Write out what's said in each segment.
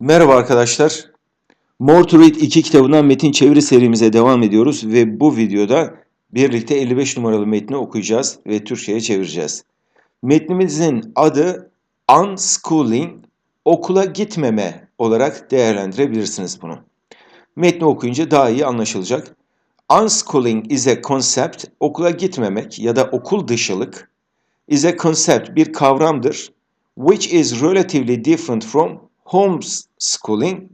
Merhaba arkadaşlar. More to Read 2 kitabından metin çeviri serimize devam ediyoruz ve bu videoda birlikte 55 numaralı metni okuyacağız ve Türkçe'ye çevireceğiz. Metnimizin adı Unschooling, okula gitmeme olarak değerlendirebilirsiniz bunu. Metni okuyunca daha iyi anlaşılacak. Unschooling is a concept, okula gitmemek ya da okul dışılık is a concept, bir kavramdır which is relatively different from homeschooling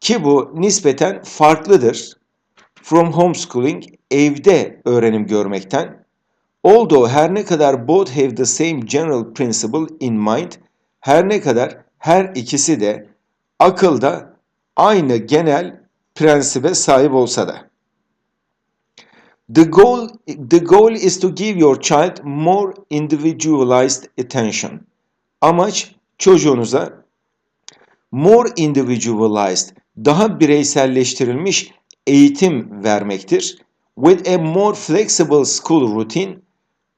ki bu nispeten farklıdır from homeschooling evde öğrenim görmekten. Although her ne kadar both have the same general principle in mind, her ne kadar her ikisi de akılda aynı genel prensibe sahip olsa da. The goal, the goal is to give your child more individualized attention. Amaç çocuğunuza more individualized, daha bireyselleştirilmiş eğitim vermektir. With a more flexible school routine,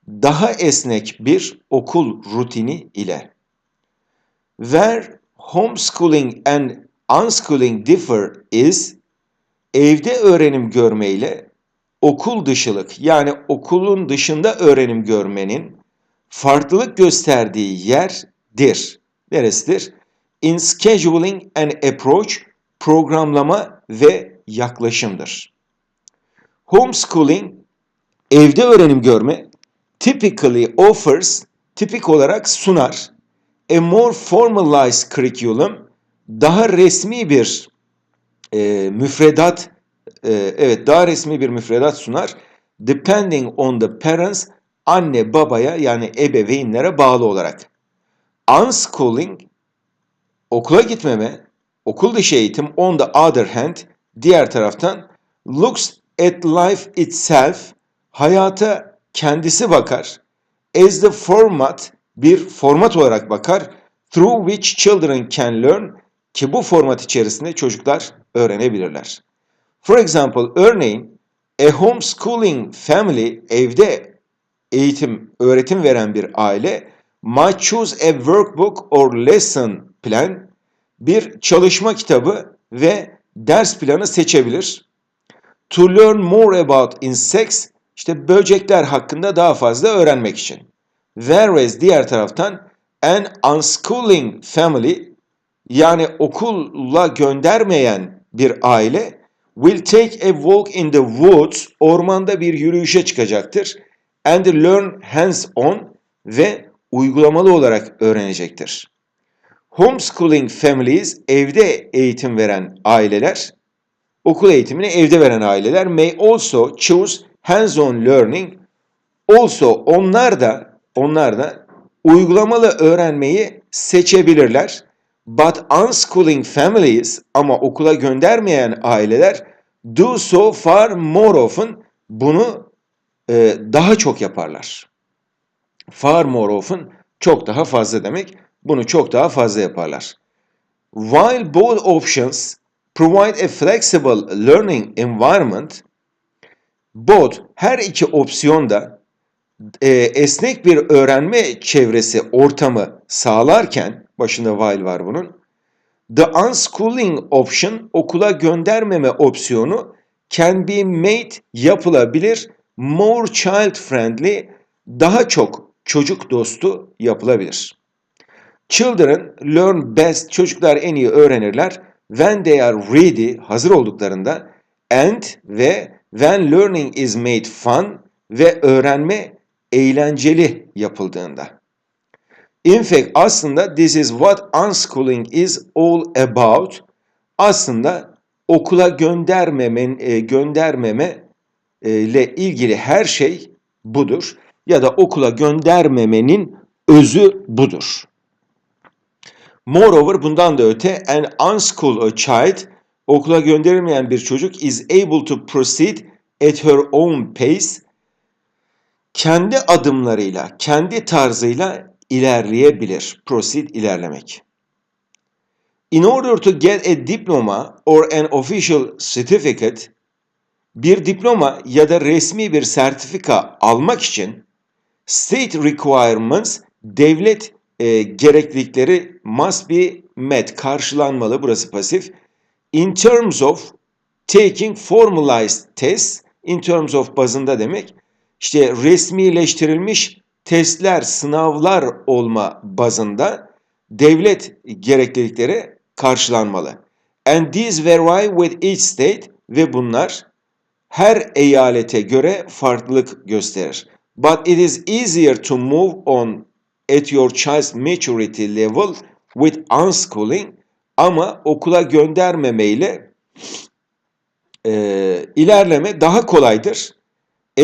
daha esnek bir okul rutini ile. Where homeschooling and unschooling differ is, evde öğrenim görmeyle okul dışılık yani okulun dışında öğrenim görmenin farklılık gösterdiği yerdir. Neresidir? In scheduling and approach, programlama ve yaklaşımdır. Homeschooling, evde öğrenim görme, typically offers, tipik olarak sunar, a more formalized curriculum, daha resmi bir e, müfredat, e, evet daha resmi bir müfredat sunar, depending on the parents, anne babaya yani ebeveynlere bağlı olarak. Unschooling, okula gitmeme, okul dışı eğitim on the other hand, diğer taraftan looks at life itself, hayata kendisi bakar, as the format, bir format olarak bakar, through which children can learn, ki bu format içerisinde çocuklar öğrenebilirler. For example, örneğin, a homeschooling family, evde eğitim, öğretim veren bir aile, might choose a workbook or lesson plan, bir çalışma kitabı ve ders planı seçebilir. To learn more about insects, işte böcekler hakkında daha fazla öğrenmek için. Whereas diğer taraftan an unschooling family, yani okula göndermeyen bir aile, will take a walk in the woods, ormanda bir yürüyüşe çıkacaktır. And learn hands-on ve uygulamalı olarak öğrenecektir. Homeschooling families, evde eğitim veren aileler, okul eğitimini evde veren aileler may also choose hands-on learning. Also onlar da onlar da uygulamalı öğrenmeyi seçebilirler. But unschooling families ama okula göndermeyen aileler do so far more often bunu e, daha çok yaparlar. Far more often çok daha fazla demek. Bunu çok daha fazla yaparlar. While both options provide a flexible learning environment, both her iki opsiyon da e, esnek bir öğrenme çevresi ortamı sağlarken, başında while var bunun, the unschooling option, okula göndermeme opsiyonu can be made, yapılabilir, more child friendly, daha çok çocuk dostu yapılabilir. Children learn best, çocuklar en iyi öğrenirler when they are ready, hazır olduklarında and ve when learning is made fun ve öğrenme eğlenceli yapıldığında. In fact aslında this is what unschooling is all about. Aslında okula göndermemen, e, göndermeme e, ile ilgili her şey budur ya da okula göndermemenin özü budur. Moreover bundan da öte an unschooled child okula gönderilmeyen bir çocuk is able to proceed at her own pace kendi adımlarıyla, kendi tarzıyla ilerleyebilir. Proceed ilerlemek. In order to get a diploma or an official certificate, bir diploma ya da resmi bir sertifika almak için state requirements, devlet e, gereklilikleri must be met karşılanmalı burası pasif. In terms of taking formalized tests in terms of bazında demek işte resmileştirilmiş testler, sınavlar olma bazında devlet gereklilikleri karşılanmalı. And these vary with each state ve bunlar her eyalete göre farklılık gösterir. But it is easier to move on at your child's maturity level with unschooling ama okula göndermemeyle e, ilerleme daha kolaydır.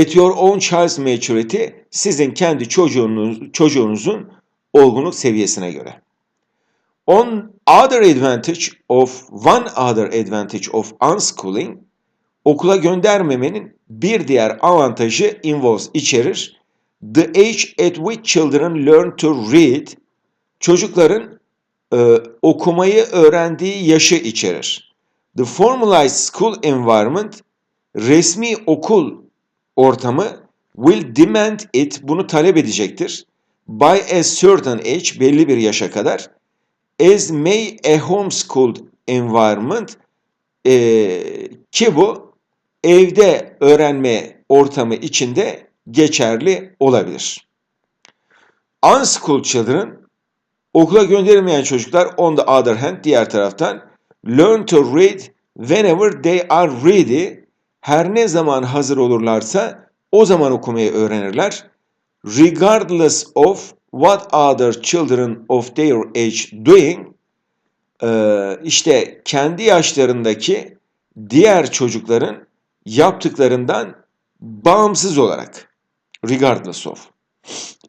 At your own child's maturity sizin kendi çocuğunuz, çocuğunuzun olgunluk seviyesine göre. On other advantage of one other advantage of unschooling okula göndermemenin bir diğer avantajı involves içerir. The age at which children learn to read çocukların e, okumayı öğrendiği yaşı içerir. The formalized school environment resmi okul ortamı will demand it bunu talep edecektir. By a certain age belli bir yaşa kadar as may a homeschooled environment e, ki bu evde öğrenme ortamı içinde geçerli olabilir. Unschooled children okula gönderilmeyen çocuklar on the other hand diğer taraftan learn to read whenever they are ready her ne zaman hazır olurlarsa o zaman okumayı öğrenirler. Regardless of what other children of their age doing işte kendi yaşlarındaki diğer çocukların yaptıklarından bağımsız olarak regardless of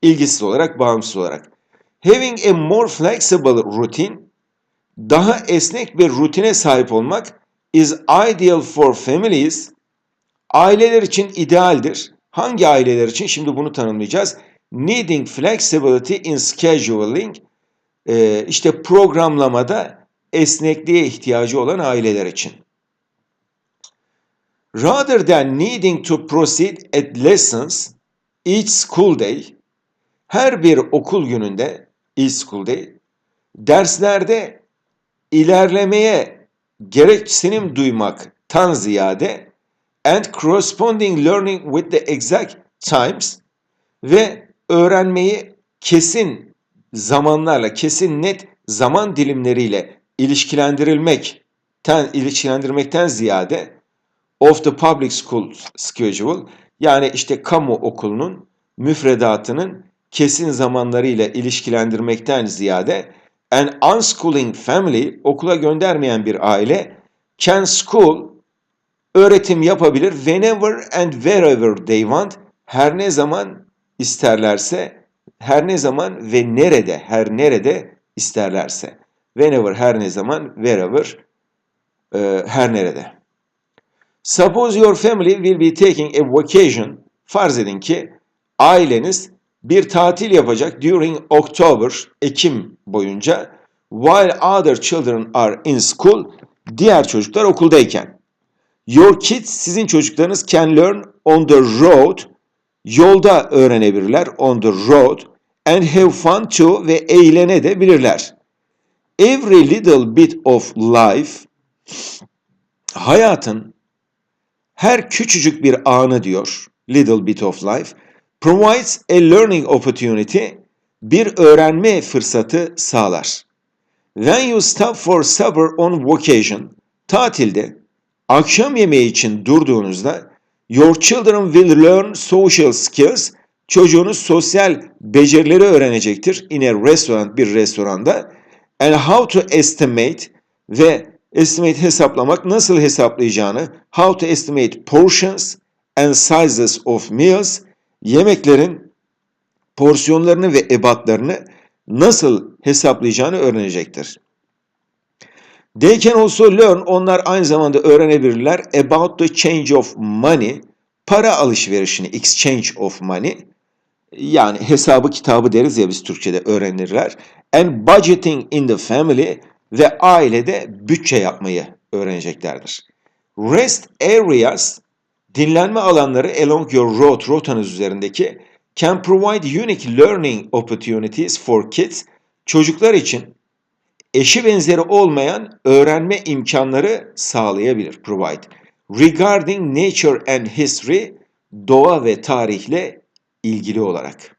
ilgisiz olarak bağımsız olarak having a more flexible routine daha esnek bir rutine sahip olmak is ideal for families aileler için idealdir. Hangi aileler için? Şimdi bunu tanımlayacağız. Needing flexibility in scheduling işte programlamada esnekliğe ihtiyacı olan aileler için. Rather than needing to proceed at lessons each school day, her bir okul gününde, each school day, derslerde ilerlemeye gereksinim duymaktan ziyade and corresponding learning with the exact times ve öğrenmeyi kesin zamanlarla, kesin net zaman dilimleriyle ilişkilendirilmekten ilişkilendirmekten ziyade of the public school schedule yani işte kamu okulunun müfredatının kesin zamanlarıyla ilişkilendirmekten ziyade an unschooling family okula göndermeyen bir aile can school öğretim yapabilir whenever and wherever they want her ne zaman isterlerse her ne zaman ve nerede her nerede isterlerse whenever her ne zaman wherever e, her nerede. Suppose your family will be taking a vacation. Farz edin ki aileniz bir tatil yapacak during October, Ekim boyunca while other children are in school, diğer çocuklar okuldayken. Your kids, sizin çocuklarınız can learn on the road, yolda öğrenebilirler on the road and have fun too ve eğlenebilirler. Every little bit of life, hayatın her küçücük bir anı diyor, little bit of life, provides a learning opportunity, bir öğrenme fırsatı sağlar. When you stop for supper on vacation, tatilde, akşam yemeği için durduğunuzda, your children will learn social skills, çocuğunuz sosyal becerileri öğrenecektir. İn a restaurant, bir restoranda, and how to estimate ve estimate hesaplamak, nasıl hesaplayacağını, how to estimate portions and sizes of meals, yemeklerin porsiyonlarını ve ebatlarını nasıl hesaplayacağını öğrenecektir. They can also learn, onlar aynı zamanda öğrenebilirler about the change of money, para alışverişini, exchange of money, yani hesabı kitabı deriz ya biz Türkçe'de öğrenirler. And budgeting in the family ve ailede bütçe yapmayı öğreneceklerdir. Rest areas, dinlenme alanları along your road, rotanız üzerindeki can provide unique learning opportunities for kids, çocuklar için eşi benzeri olmayan öğrenme imkanları sağlayabilir. Provide. Regarding nature and history, doğa ve tarihle ilgili olarak.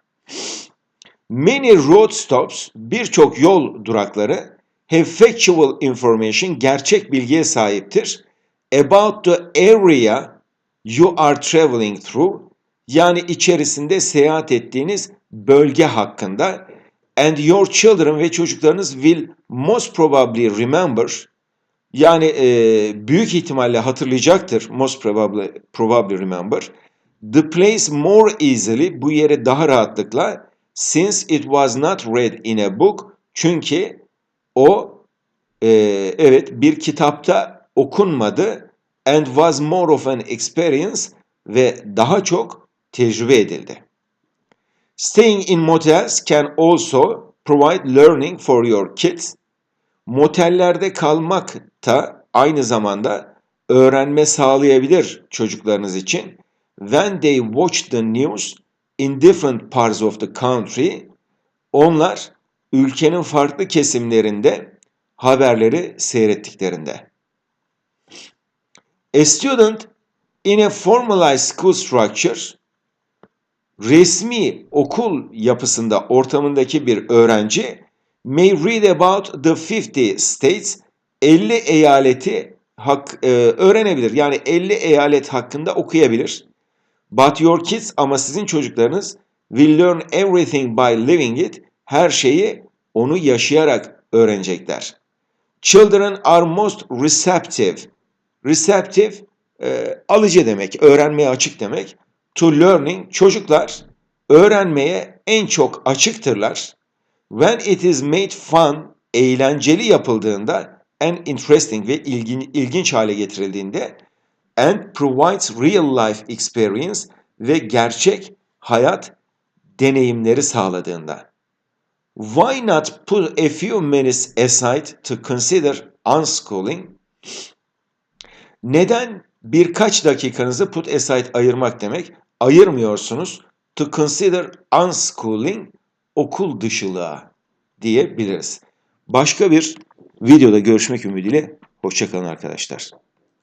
Many road stops, birçok yol durakları have factual information, gerçek bilgiye sahiptir. About the area you are traveling through, yani içerisinde seyahat ettiğiniz bölge hakkında and your children ve çocuklarınız will most probably remember, yani e, büyük ihtimalle hatırlayacaktır, most probably, probably remember, the place more easily, bu yere daha rahatlıkla, since it was not read in a book, çünkü o e, evet bir kitapta okunmadı and was more of an experience ve daha çok tecrübe edildi. Staying in motels can also provide learning for your kids. Motellerde kalmak da aynı zamanda öğrenme sağlayabilir çocuklarınız için. When they watch the news in different parts of the country, onlar ülkenin farklı kesimlerinde haberleri seyrettiklerinde. A student in a formalized school structure resmi okul yapısında ortamındaki bir öğrenci may read about the 50 states 50 eyaleti hak, e, öğrenebilir. Yani 50 eyalet hakkında okuyabilir. But your kids ama sizin çocuklarınız will learn everything by living it. Her şeyi onu yaşayarak öğrenecekler. Children are most receptive. Receptive e, alıcı demek, öğrenmeye açık demek. To learning çocuklar öğrenmeye en çok açıktırlar. When it is made fun, eğlenceli yapıldığında and interesting ve ilgin, ilginç hale getirildiğinde and provides real life experience ve gerçek hayat deneyimleri sağladığında. Why not put a few minutes aside to consider unschooling? Neden birkaç dakikanızı put aside ayırmak demek? Ayırmıyorsunuz. To consider unschooling, okul dışılığa diyebiliriz. Başka bir videoda görüşmek ümidiyle. Hoşçakalın arkadaşlar.